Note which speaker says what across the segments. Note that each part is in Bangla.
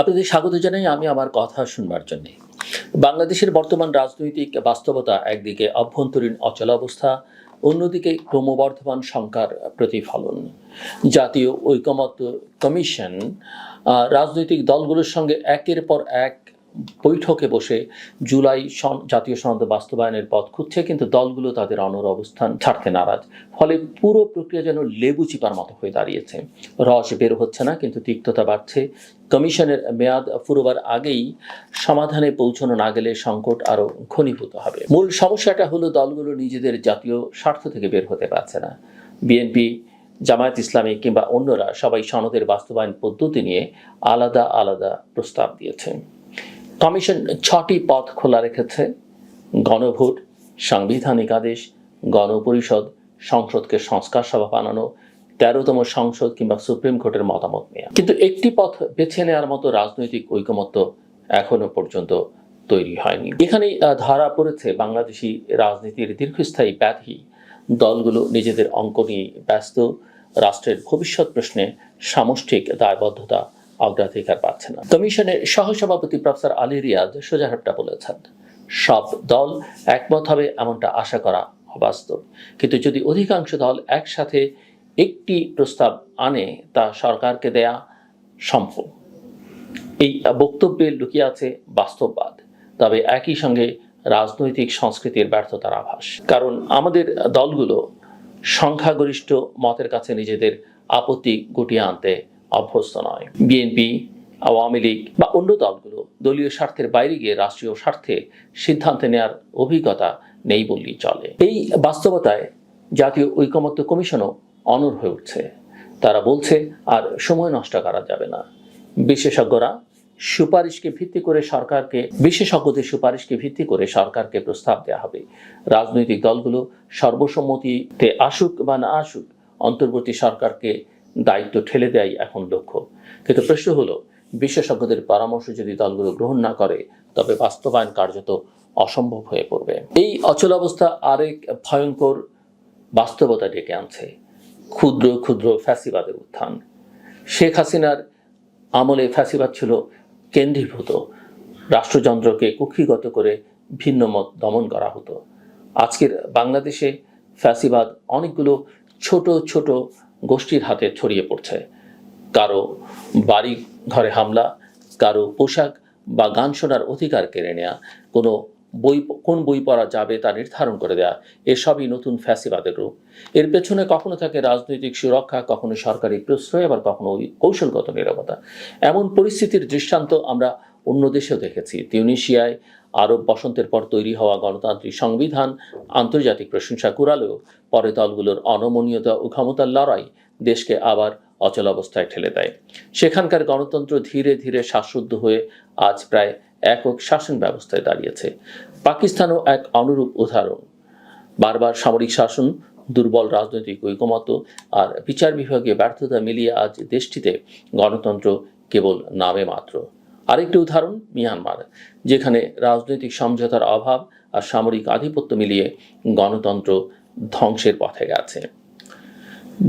Speaker 1: আপনাদের স্বাগত জানাই আমি আমার কথা শুনবার জন্যে। বাংলাদেশের বর্তমান রাজনৈতিক বাস্তবতা একদিকে অভ্যন্তরীণ অচলাবস্থা অন্যদিকে ক্রমবর্ধমান সংখ্যার প্রতিফলন। জাতীয় ঐকমত্য কমিশন রাজনৈতিক দলগুলোর সঙ্গে একের পর এক বৈঠকে বসে জুলাই জাতীয় সনদ বাস্তবায়নের পথ খুঁজছে, কিন্তু দলগুলো তাদের অনর অবস্থান ছাড়তে নারাজ। ফলে পুরো প্রক্রিয়া যেন লেবু চিপার মতো হয়ে দাঁড়িয়েছে। রস বের হচ্ছে না, কিন্তু তিক্ততা বাড়ছে। কমিশনের মেয়াদ ফুরোবার আগেই সমাধানে পৌঁছানো না গেলে সংকট আরও ঘনীভূত হবে। মূল সমস্যাটা হলো দলগুলো নিজেদের জাতীয় স্বার্থ থেকে বের হতে পারছে না। বিএনপি, জামায়াত ইসলামী কিংবা অন্যরা সবাই সনদের বাস্তবায়ন পদ্ধতি নিয়ে আলাদা আলাদা প্রস্তাব দিয়েছে। কমিশন ছটি পথ খোলা রেখেছে। গণভোট, সাংবিধানিক আদেশ, গণপরিষদ, সংসদকে সংস্কার সভা বানানো, তেরোতম সংসদ কিংবা সুপ্রিম কোর্টের মতামত নেওয়া কিন্তু একটি পথ বেছে নেওয়ার মতো রাজনৈতিক ঐকমত্য এখনও পর্যন্ত তৈরি হয়নি। এখানেই ধরা পড়েছে বাংলাদেশি রাজনীতির দীর্ঘস্থায়ী ব্যাধি। দলগুলো নিজেদের অঙ্ক নিয়ে ব্যস্ত। রাষ্ট্রের ভবিষ্যৎ প্রশ্নে সামষ্টিক দায়বদ্ধতা অগ্রাধিকার পাচ্ছে না। কমিশনের সহসভাপতি প্রফেসর আলী রিয়াদ সোজাহাটটা বলেছেন, সব দল একমত হবে এমনটা আশা করা অবাস্তব কিন্তু যদি অধিকাংশ দল একসাথে একটি প্রস্তাব আনে, তা সরকারকে দেয়া সম্ভব। এই বক্তব্যে লুকিয়ে আছে বাস্তববাদ, তবে একই সঙ্গে রাজনৈতিক সংস্কৃতির ব্যর্থতার আভাস। কারণ আমাদের দলগুলো সংখ্যাগরিষ্ঠ মতের কাছে নিজেদের আপত্তি গুটিয়ে আনতে অভ্যস্ত নয়। বিএনপি, আওয়ামী লীগ বা অন্য দলগুলো দলীয় স্বার্থের বাইরে গিয়ে রাষ্ট্রীয় স্বার্থে সিদ্ধান্ত নেওয়ার অভিজ্ঞতা নেই বললেই চলে। এই বাস্তবতায় জাতীয় ঐকমত্য কমিশনও অনর হয়ে উঠছে। তারা বলছে, আর সময় নষ্ট করা যাবে না। বিশেষজ্ঞরা সুপারিশকে ভিত্তি করে সরকারকে, বিশেষজ্ঞদের সুপারিশকে ভিত্তি করে সরকারকে প্রস্তাব দেওয়া হবে। রাজনৈতিক দলগুলো সর্বসম্মতিতে আসুক বা না আসুক, অন্তর্বর্তী সরকারকে দায়িত্ব ঠেলে দেয় এখন লক্ষ্য। কিন্তু প্রশ্ন হলো, বিশেষজ্ঞদের পরামর্শ যদি দলগুলো গ্রহণ না করে, তবে বাস্তবায়ন কার্যত অসম্ভব হয়ে পড়বে। এই অচলাবস্থা আরেক ভয়ঙ্কর বাস্তবতা ডেকে আনছে, ক্ষুদ্র ক্ষুদ্র ফ্যাসিবাদের উত্থান। শেখ হাসিনার আমলে ফ্যাসিবাদ ছিল কেন্দ্রীভূত। রাষ্ট্রযন্ত্রকে কুক্ষিগত করে ভিন্ন মত দমন করা হতো। আজকের বাংলাদেশে ফ্যাসিবাদ অনেকগুলো ছোট ছোট গোষ্ঠীর হাতে ছড়িয়ে পড়ছে। কারও বাড়ি ঘরে হামলা, কারও পোশাক বা গান শোনার অধিকার কেড়ে নেওয়া কোনো বই, কোন বই পড়া যাবে তা নির্ধারণ করে দেয়া, এসবই নতুন ফ্যাসিবাদের রূপ। এর পেছনে কখনো থাকে রাজনৈতিক সুরক্ষা, কখনো সরকারি প্রশ্রয়, আবার কখনো কৌশলগত নিরাপত্তা এমন পরিস্থিতির দৃষ্টান্ত আমরা অন্য দেশেও দেখেছি। তিউনিশিয়ায় আরব বসন্তের পর তৈরি হওয়া গণতান্ত্রিক সংবিধান, আন্তর্জাতিক প্রশংসা কুড়ালেও পরে দলগুলোর অনমনীয়তা ও ক্ষমতার লড়াই দেশকে আবার অচলাবস্থায় ঠেলে দেয়। সেখানকার গণতন্ত্র ধীরে ধীরে শ্বাসরুদ্ধ হয়ে আজ প্রায় একক শাসন ব্যবস্থায় দাঁড়িয়েছে। পাকিস্তানও এক অনুরূপ উদাহরণ। বারবার সামরিক শাসন, দুর্বল রাজনৈতিক ঐকমত্য আর বিচার বিভাগীয় ব্যর্থতা মিলিয়ে আজ দেশটিতে গণতন্ত্র কেবল নামে মাত্র। আরেকটি উদাহরণ মিয়ানমার, যেখানে রাজনৈতিক সমঝোতার অভাব আর সামরিক আধিপত্য মিলিয়ে গণতন্ত্র ধ্বংসের পথে গেছে।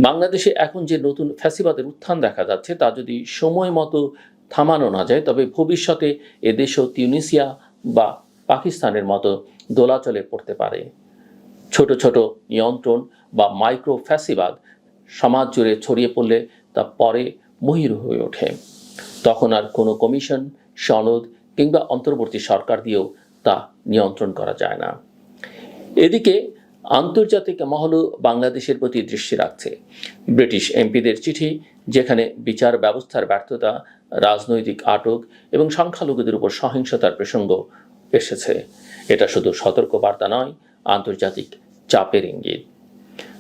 Speaker 1: বাংলাদেশে এখন যে নতুন ফ্যাসিবাদের উত্থান দেখা যাচ্ছে, তা যদি সময় মতো থামানো না যায়, তবে ভবিষ্যতে এদেশও তিউনিসিয়া বা পাকিস্তানের মতো দোলাচলে পড়তে পারে। ছোট ছোট নিয়ন্ত্রণ বা মাইক্রো ফ্যাসিবাদ সমাজ জুড়ে ছড়িয়ে পড়লে তা পরে মহির হয়ে ওঠে। তখন আর কোনো কমিশন, সনদ কিংবা অন্তর্বর্তী সরকার দিয়েও তা নিয়ন্ত্রণ করা যায় না। এদিকে আন্তর্জাতিক মহলও বাংলাদেশের প্রতি দৃষ্টি রাখছে। ব্রিটিশ এমপিদের চিঠি, যেখানে বিচার ব্যবস্থার ব্যর্থতা, রাজনৈতিক আটক এবং সংখ্যালঘুদের উপর সহিংসতার প্রসঙ্গ এসেছে। এটা শুধু সতর্কবার্তা নয়, আন্তর্জাতিক চাপের ইঙ্গিত।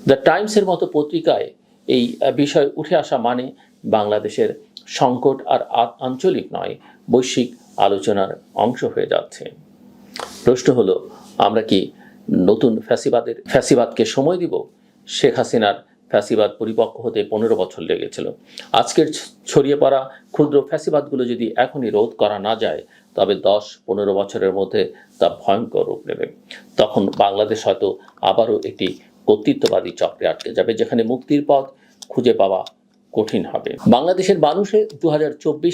Speaker 1: দ্য টাইমসের মতো পত্রিকায় এই বিষয় উঠে আসা মানে বাংলাদেশের সংকট আর আঞ্চলিক নয়, বৈশ্বিক আলোচনার অংশ হয়ে যাচ্ছে। প্রশ্ন হলো, আমরা কি নতুন ফ্যাসিবাদের ফ্যাসিবাদকে সময় দিব? শেখ হাসিনার ফ্যাসিবাদ পরিপক্ক হতে পনেরো বছর লেগেছিল। আজকের ছড়িয়ে পড়া ক্ষুদ্র ফ্যাসিবাদগুলো যদি এখনই রোধ করা না যায়, তবে দশ পনেরো বছরের মধ্যে তা ভয়ঙ্কর রূপ নেবে। তখন বাংলাদেশ হয়তো আবারও একটি কর্তৃত্ববাদী চক্রে আটকে যাবে, যেখানে মুক্তির পথ খুঁজে পাওয়া কঠিন হবে। বাংলাদেশের মানুষের দু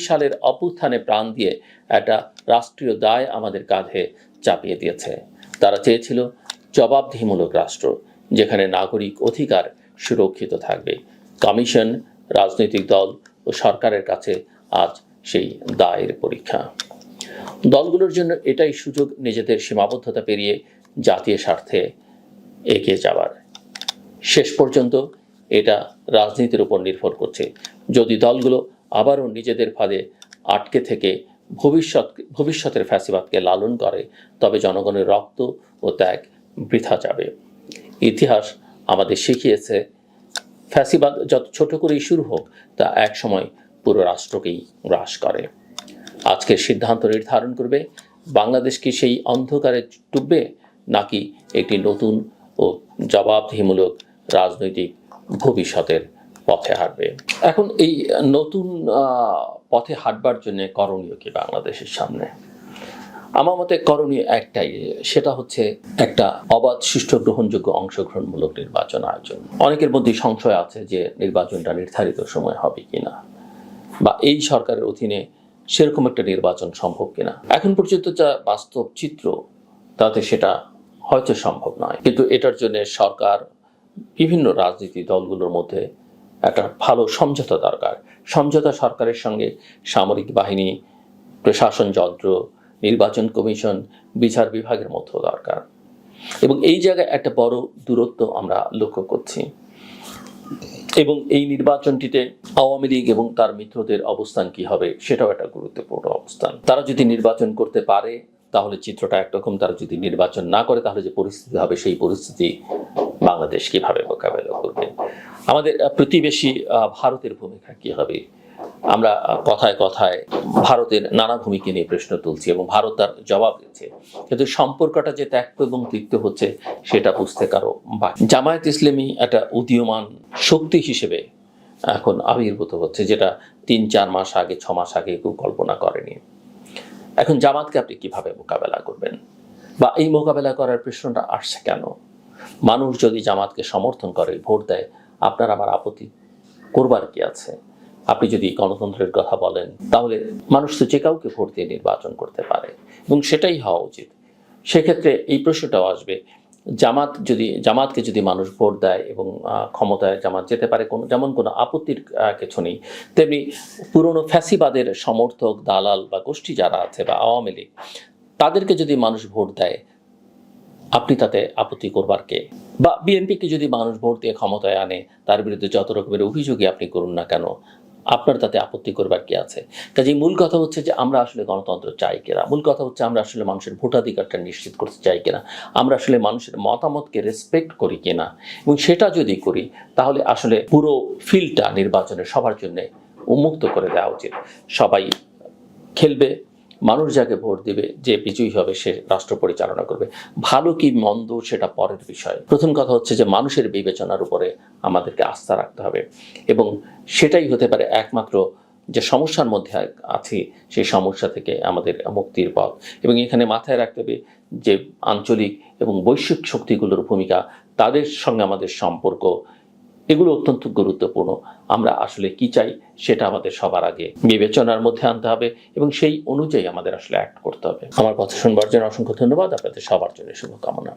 Speaker 1: সালের অভ্যুত্থানে প্রাণ দিয়ে একটা রাষ্ট্রীয় দায় আমাদের কাঁধে চাপিয়ে দিয়েছে। তারা চেয়েছিল জবাবদিহিমূলক রাষ্ট্র, যেখানে নাগরিক অধিকার সুরক্ষিত থাকবে। কমিশন, রাজনৈতিক দল ও সরকারের কাছে আজ সেই দায়ের পরীক্ষা। দলগুলোর জন্য এটাই সুযোগ নিজেদের সীমাবদ্ধতা পেরিয়ে জাতীয় স্বার্থে এগিয়ে যাওয়ার। শেষ পর্যন্ত এটা রাজনীতির উপর নির্ভর করছে। যদি দলগুলো আবারও নিজেদের ফাঁদে আটকে থেকে ভবিষ্যৎ, ভবিষ্যতের ফ্যাসিবাদকে লালন করে, তবে জনগণের রক্ত ও ত্যাগ বৃথা যাবে। ইতিহাস আমাদের শিখিয়েছে, ফ্যাসিবাদ যত ছোট করেই শুরু হোক, তা এক সময় পুরো রাষ্ট্রকেই গ্রাস করে। আজকের সিদ্ধান্ত নির্ধারণ করবে, বাংলাদেশ কি সেই অন্ধকারে ডুববে, নাকি একটি নতুন ও জবাবদিহিমূলক রাজনৈতিক ভবিষ্যতের পথে হাঁটবে। এখন এই নতুন পথে হাঁটবার জন্য করণীয় কি বাংলাদেশের সামনে? আমার মতে করণীয় একটাই, সেটা হচ্ছে একটা অবাধ সুষ্ঠু গ্রহণযোগ্য অংশগ্রহণমূলক নির্বাচন আয়োজন। অনেকের মধ্যে সংশয় আছে যে নির্বাচনটা নির্ধারিত সময় হবে কিনা, বা এই সরকারের অধীনে সেরকম একটা নির্বাচন সম্ভব কিনা। এখন পর্যন্ত যা বাস্তব চিত্র, তাতে সেটা হয়তো সম্ভব নয়। কিন্তু এটার জন্য সরকার বিভিন্ন রাজনীতি দলগুলোর মধ্যে একটা ভালো সমঝোতা দরকার। সমঝোতা সরকারের সঙ্গে সামরিক বাহিনী, প্রশাসন যন্ত্র, নির্বাচন কমিশন, বিচার বিভাগের মধ্যেও দরকার। এবং এই জায়গায় একটা বড় দূরত্ব আমরা লক্ষ্য করছি। এবং এই নির্বাচনটিতে আওয়ামী লীগ এবং তার মিত্রদের অবস্থান কি হবে সেটাও একটা গুরুত্বপূর্ণ অবস্থান। তারা যদি নির্বাচন করতে পারে, তাহলে চিত্রটা একরকম। তারা যদি নির্বাচন না করে, তাহলে যে পরিস্থিতি হবে, সেই পরিস্থিতি বাংলাদেশ কীভাবে মোকাবেলা করবে? আমাদের প্রতিবেশী ভারতের ভূমিকা কি হবে? আমরা কথায় কথায় ভারতের নানা ভূমিকা নিয়ে প্রশ্ন তুলছি এবং ভারত তার জবাব দিচ্ছে। কিন্তু সম্পর্কটা যে ত্যাক্ত এবং তিক্ত হচ্ছে, সেটা বুঝতে কারও বাকি জামায়াত ইসলামী একটা উদীয়মান শক্তি হিসেবে এখন আবির্ভূত হচ্ছে, যেটা তিন, চার মাস আগে, ছ মাস আগে কেউ কল্পনা করেনি। এখন জামাতকে আপনি কীভাবে মোকাবেলা করবেন? বা এই মোকাবেলা করার প্রশ্নটা আসছে কেন? মানুষ যদি জামাতকে সমর্থন করে, ভোট দেয়, আপনার আমার আপত্তি করবার কি আছে? আপনি যদি গণতন্ত্রের কথা বলেন, তাহলে মানুষ তো যে কাউকে ভোট দিয়ে নির্বাচন করতে পারে। এবং সেটাই হওয়া উচিত। সেক্ষেত্রে এই প্রশ্নটাও আসবে, জামাত যদি, জামাতকে যদি মানুষ ভোট দেয় এবং ক্ষমতায় জামাত যেতে পারে, কোনো, যেমন কোনো আপত্তির কিছু নেই, তেমনি পুরনো ফ্যাসিবাদের সমর্থক, দালাল বা গোষ্ঠী যারা আছে বা আওয়ামী লীগ, তাদেরকে যদি মানুষ ভোট দেয় আপনি তাতে আপত্তি করবার কে? বা বিএনপিকে যদি মানুষ ভোট দিয়ে ক্ষমতায় আনে, তার বিরুদ্ধে যত রকমের অভিযোগই আপনি করুন না কেন, আপনার তাতে আপত্তি করবার কি আছে? কাজে মূল কথা হচ্ছে যে আমরা আসলে গণতন্ত্র চাই কিনা? মূল কথা হচ্ছে আমরা আসলে মানুষের ভোটাধিকারটা নিশ্চিত করতে চাই কিনা? আমরা আসলে মানুষের মতামতকে রেসপেক্ট করি কিনা? এবং সেটা যদি করি, তাহলে আসলে পুরো ফিল্ডটা নির্বাচনে সবার জন্য উন্মুক্ত করে দেওয়া উচিত। সবাই খেলবে মানুষ যাকে ভোট দিবে, যে বিজয়ী হবে সে রাষ্ট্র পরিচালনা করবে। ভালো কি মন্দ সেটা পরের বিষয়। প্রথম কথা হচ্ছে যে মানুষের বিবেচনার উপরে আমাদেরকে আস্থা রাখতে হবে এবং সেটাই হতে পারে একমাত্র যে সমস্যার মধ্যে আছি, সেই সমস্যা থেকে আমাদের মুক্তির পথ। এবং এখানে মাথায় রাখতে হবে যে আঞ্চলিক এবং বৈশ্বিক শক্তিগুলোর ভূমিকা, তাদের সঙ্গে আমাদের সম্পর্ক এগুলো অত্যন্ত গুরুত্বপূর্ণ। আমরা আসলে কি চাই সেটা আমাদের সবার আগে বিবেচনার মধ্যে আনতে হবে এবং সেই অনুযায়ী আমাদের আসলে অ্যাক্ট করতে হবে। আমার কথা শুনবার জন্য অসংখ্য ধন্যবাদ। আপনাদের সবার জন্য শুভকামনা।